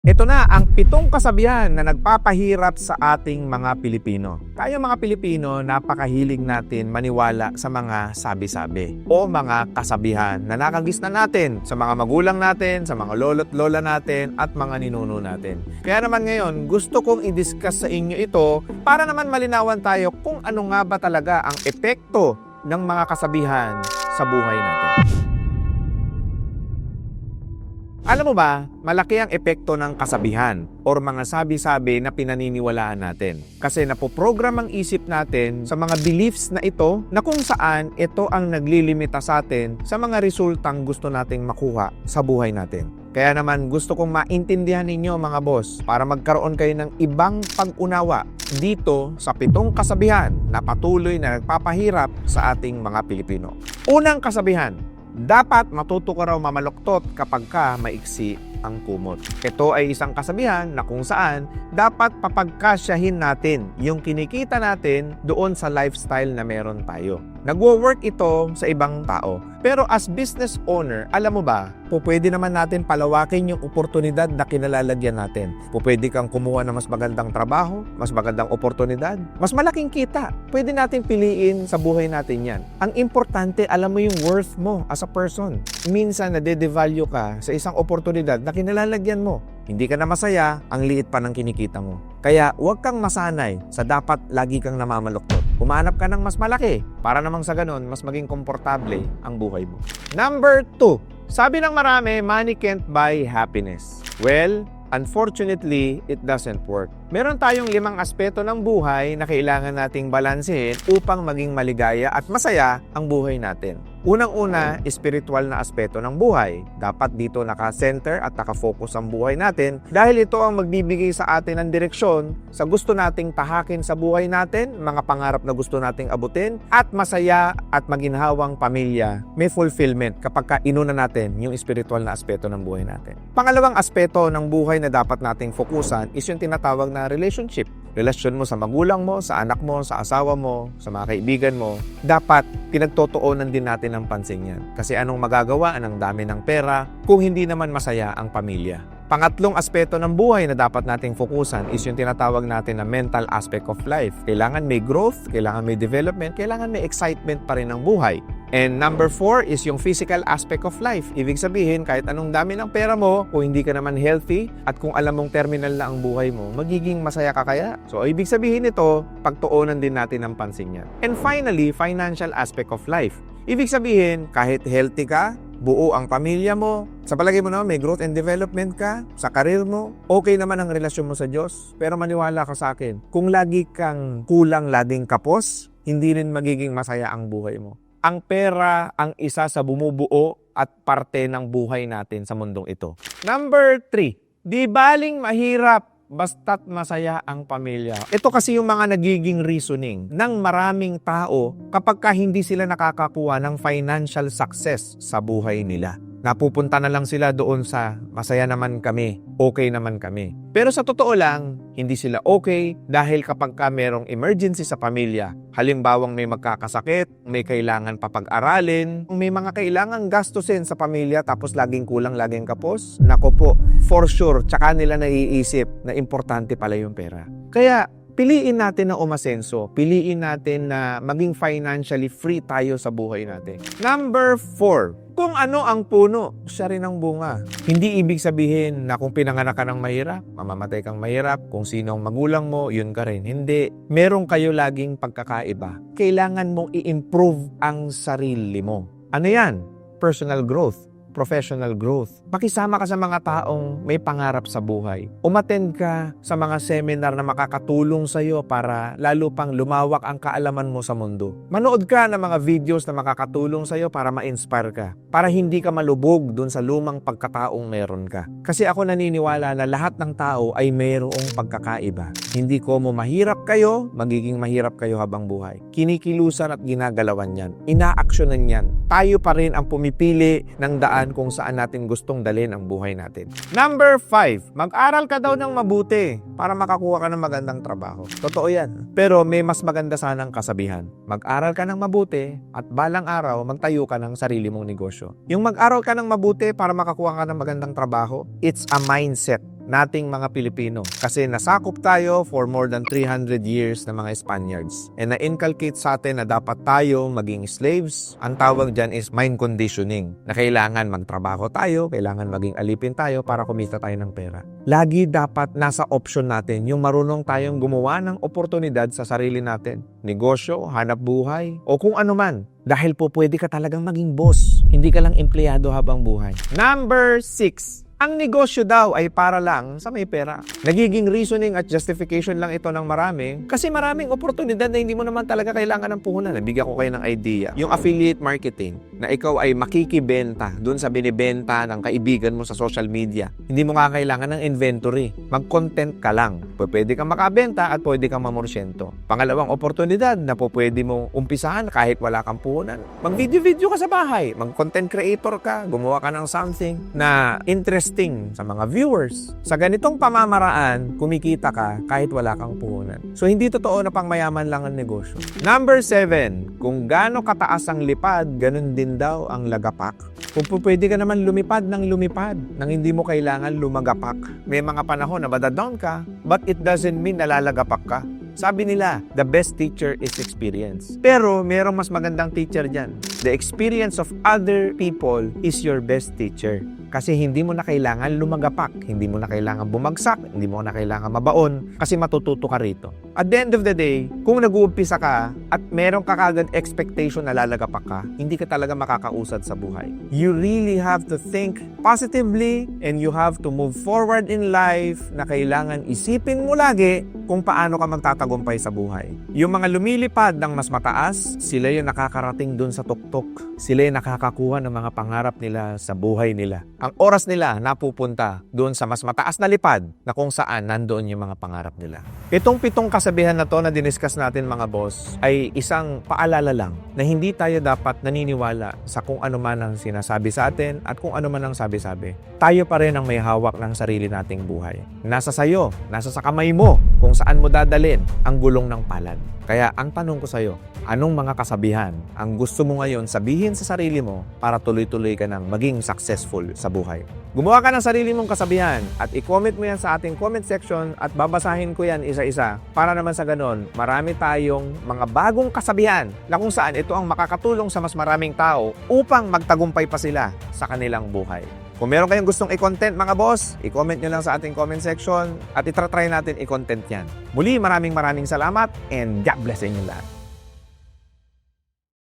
Ito na ang pitong kasabihan na nagpapahirap sa ating mga Pilipino. Tayo mga Pilipino, napakahilig natin maniwala sa mga sabi-sabi o mga kasabihan na nakagis na natin sa mga magulang natin, sa mga lolo't lola natin at mga ninuno natin. Kaya naman ngayon, gusto kong i-discuss sa inyo ito para naman malinawan tayo kung ano nga ba talaga ang epekto ng mga kasabihan sa buhay natin. Alam mo ba, malaki ang epekto ng kasabihan or mga sabi-sabi na pinaniniwalaan natin. Kasi napoprogram ang isip natin sa mga beliefs na ito na kung saan ito ang naglilimita sa atin sa mga resultang gusto nating makuha sa buhay natin. Kaya naman gusto kong maintindihan ninyo mga boss para magkaroon kayo ng ibang pag-unawa dito sa pitong kasabihan na patuloy na nagpapahirap sa ating mga Pilipino. Unang kasabihan, dapat matuto ka raw mamaluktot kapag ka maiksi ang kumot. Ito ay isang kasabihan na kung saan dapat papagkasyahin natin yung kinikita natin doon sa lifestyle na meron tayo. Nagwo-work ito sa ibang tao. Pero as business owner, alam mo ba, po pwede naman natin palawakin yung oportunidad na kinalalagyan natin. Po pwede kang kumuha ng mas magandang trabaho, mas magandang oportunidad, mas malaking kita. Pwede natin piliin sa buhay natin yan. Ang importante, alam mo yung worth mo as a person. Minsan, nade-devalue ka sa isang oportunidad na kinalalagyan mo. Hindi ka na masaya, ang liit pa ng kinikita mo. Kaya huwag kang masanay sa dapat lagi kang namamaluktot. Humanap ka ng mas malaki para namang sa ganun, mas maging komportable ang buhay mo. Number two, sabi ng marami, money can't buy happiness. Well, unfortunately, it doesn't work. Meron tayong limang aspeto ng buhay na kailangan nating balansehin upang maging maligaya at masaya ang buhay natin. Unang-una, spiritual na aspeto ng buhay. Dapat dito naka-center at naka-focus ang buhay natin dahil ito ang magbibigay sa atin ng direksyon sa gusto nating tahakin sa buhay natin, mga pangarap na gusto nating abutin, at masaya at maginhawang pamilya. May fulfillment kapag ka inuna natin yung spiritual na aspeto ng buhay natin. Pangalawang aspeto ng buhay na dapat nating fokusan is yung tinatawag na relationship relasyon mo sa magulang mo, sa anak mo, sa asawa mo, sa mga kaibigan mo, dapat pinagtotoonan din natin ng pansin yan. Kasi anong magagawa ng dami ng pera kung hindi naman masaya ang pamilya. Pangatlong aspeto ng buhay na dapat nating fokusan is yung tinatawag natin na mental aspect of life. Kailangan may growth, kailangan may development, kailangan may excitement pa rin ng buhay. And number four is yung physical aspect of life. Ibig sabihin, kahit anong dami ng pera mo, kung hindi ka naman healthy, at kung alam mong terminal na ang buhay mo, magiging masaya ka kaya? So, ibig sabihin nito, pagtuunan din natin ng pansin yan. And finally, financial aspect of life. Ibig sabihin, kahit healthy ka, buo ang pamilya mo, sa palagay mo naman may growth and development ka, sa karir mo, okay naman ang relasyon mo sa Diyos, pero maniwala ka sa akin, kung lagi kang kulang lading kapos, hindi rin magiging masaya ang buhay mo. Ang pera ang isa sa bumubuo at parte ng buhay natin sa mundong ito. Number three, di baling mahirap basta't masaya ang pamilya. Ito kasi yung mga nagiging reasoning ng maraming tao kapag ka hindi sila nakakakuha ng financial success sa buhay nila. Napupunta na lang sila doon sa masaya naman kami, okay naman kami. Pero sa totoo lang, hindi sila okay dahil kapag ka merong emergency sa pamilya, halimbawang may magkakasakit, may kailangan papag-aralin, may mga kailangan gastusin sa pamilya tapos laging kulang, laging kapos, nako po, for sure, tsaka nila naiisip na importante pala yung pera. Kaya piliin natin na umasenso. Piliin natin na maging financially free tayo sa buhay natin. Number four, kung ano ang puno, siya rin ang bunga. Hindi ibig sabihin na kung pinanganak ka ng mahirap, mamamatay kang mahirap, kung sino ang magulang mo, yun ka rin. Hindi. Meron kayo laging pagkakaiba. Kailangan mong i-improve ang sarili mo. Ano yan? Personal growth professional growth. Pakisama ka sa mga taong may pangarap sa buhay. Umattend ka sa mga seminar na makakatulong sa iyo para lalo pang lumawak ang kaalaman mo sa mundo. Manood ka ng mga videos na makakatulong sa iyo para ma-inspire ka. Para hindi ka malubog dun sa lumang pagkataong meron ka. Kasi ako naniniwala na lahat ng tao ay mayroong pagkakaiba. Hindi ko mo mahirap kayo, magiging mahirap kayo habang buhay. Kinikilusan at ginagalawan yan. Inaaksyonan yan. Tayo pa rin ang pumipili ng daan kung saan natin gustong dalhin ang buhay natin. Number 5, mag-aral ka daw ng mabuti para makakuha ka ng magandang trabaho. Totoo yan. Pero may mas maganda sanang kasabihan. Mag-aral ka ng mabuti at balang araw magtayo ka ng sarili mong negosyo. Yung mag-aral ka ng mabuti para makakuha ka ng magandang trabaho, it's a mindset nating mga Pilipino. Kasi nasakop tayo for more than 300 years ng mga Spaniards. And na-inculcate sa atin na dapat tayo maging slaves. Ang tawag dyan is mind conditioning. Na kailangan magtrabaho tayo, kailangan maging alipin tayo para kumita tayo ng pera. Lagi dapat nasa option natin yung marunong tayong gumawa ng oportunidad sa sarili natin. Negosyo, hanap buhay, o kung ano man. Dahil po pwede ka talagang maging boss. Hindi ka lang empleyado habang buhay. Number 6. Ang negosyo daw ay para lang sa may pera. Nagiging reasoning at justification lang ito ng marami kasi maraming oportunidad na hindi mo naman talaga kailangan ng puhunan. Nabigyan ko kayo ng idea. Yung affiliate marketing na ikaw ay makikibenta dun sa binibenta ng kaibigan mo sa social media. Hindi mo nga kailangan ng inventory. Mag-content ka lang. Pwede kang makabenta at pwede kang mamorsyento. Pangalawang oportunidad na po pwede mo umpisahan kahit wala kang puhunan. Mag-video-video ka sa bahay. Mag-content creator ka. Gumawa ka ng something na interesting sa mga viewers. Sa ganitong pamamaraan, kumikita ka kahit wala kang puhunan. So hindi totoo na pang mayaman lang ang negosyo. Number 7, kung gaano kataas ang lipad, ganun din daw ang lagapak. Kung pwede ka naman lumipad ng lumipad nang hindi mo kailangan lumagapak. May mga panahon na badadown ka, but it doesn't mean nalalagapak ka. Sabi nila, the best teacher is experience. Pero merong mas magandang teacher dyan. The experience of other people is your best teacher. Kasi hindi mo na kailangan lumagapak, hindi mo na kailangan bumagsak, hindi mo na kailangan mabaon, kasi matututo ka rito. At the end of the day, kung nag-uumpisa ka at meron ka expectation na lalagapak ka, hindi ka talaga makakausad sa buhay. You really have to think positively and you have to move forward in life na kailangan isipin mo lagi kung paano ka magtatagumpay sa buhay. Yung mga lumilipad ng mas mataas, sila yung nakakarating dun sa tuktok. Sila yung nakakakuha ng mga pangarap nila sa buhay nila. Ang oras nila napupunta doon sa mas mataas na lipad na kung saan nandoon yung mga pangarap nila. Itong pitong kasabihan na to na diniscuss natin mga boss ay isang paalala lang na hindi tayo dapat naniniwala sa kung ano man ang sinasabi sa atin at kung ano man ang sabi-sabi. Tayo pa rin ang may hawak ng sarili nating buhay. Nasa sayo, nasa sa kamay mo kung saan mo dadalin ang gulong ng palad. Kaya ang tanong ko sa'yo, anong mga kasabihan ang gusto mo ngayon sabihin sa sarili mo para tuloy-tuloy ka ng maging successful sa buhay? Gumawa ka ng sarili mong kasabihan at i-comment mo yan sa ating comment section at babasahin ko yan isa-isa para naman sa ganon, marami tayong mga bagong kasabihan na kung saan ito ang makakatulong sa mas maraming tao upang magtagumpay pa sila sa kanilang buhay. Kung meron kayong gustong i-content mga boss, i-comment nyo lang sa ating comment section at itratry natin i-content yan. Muli maraming maraming salamat and God bless sa inyo lahat.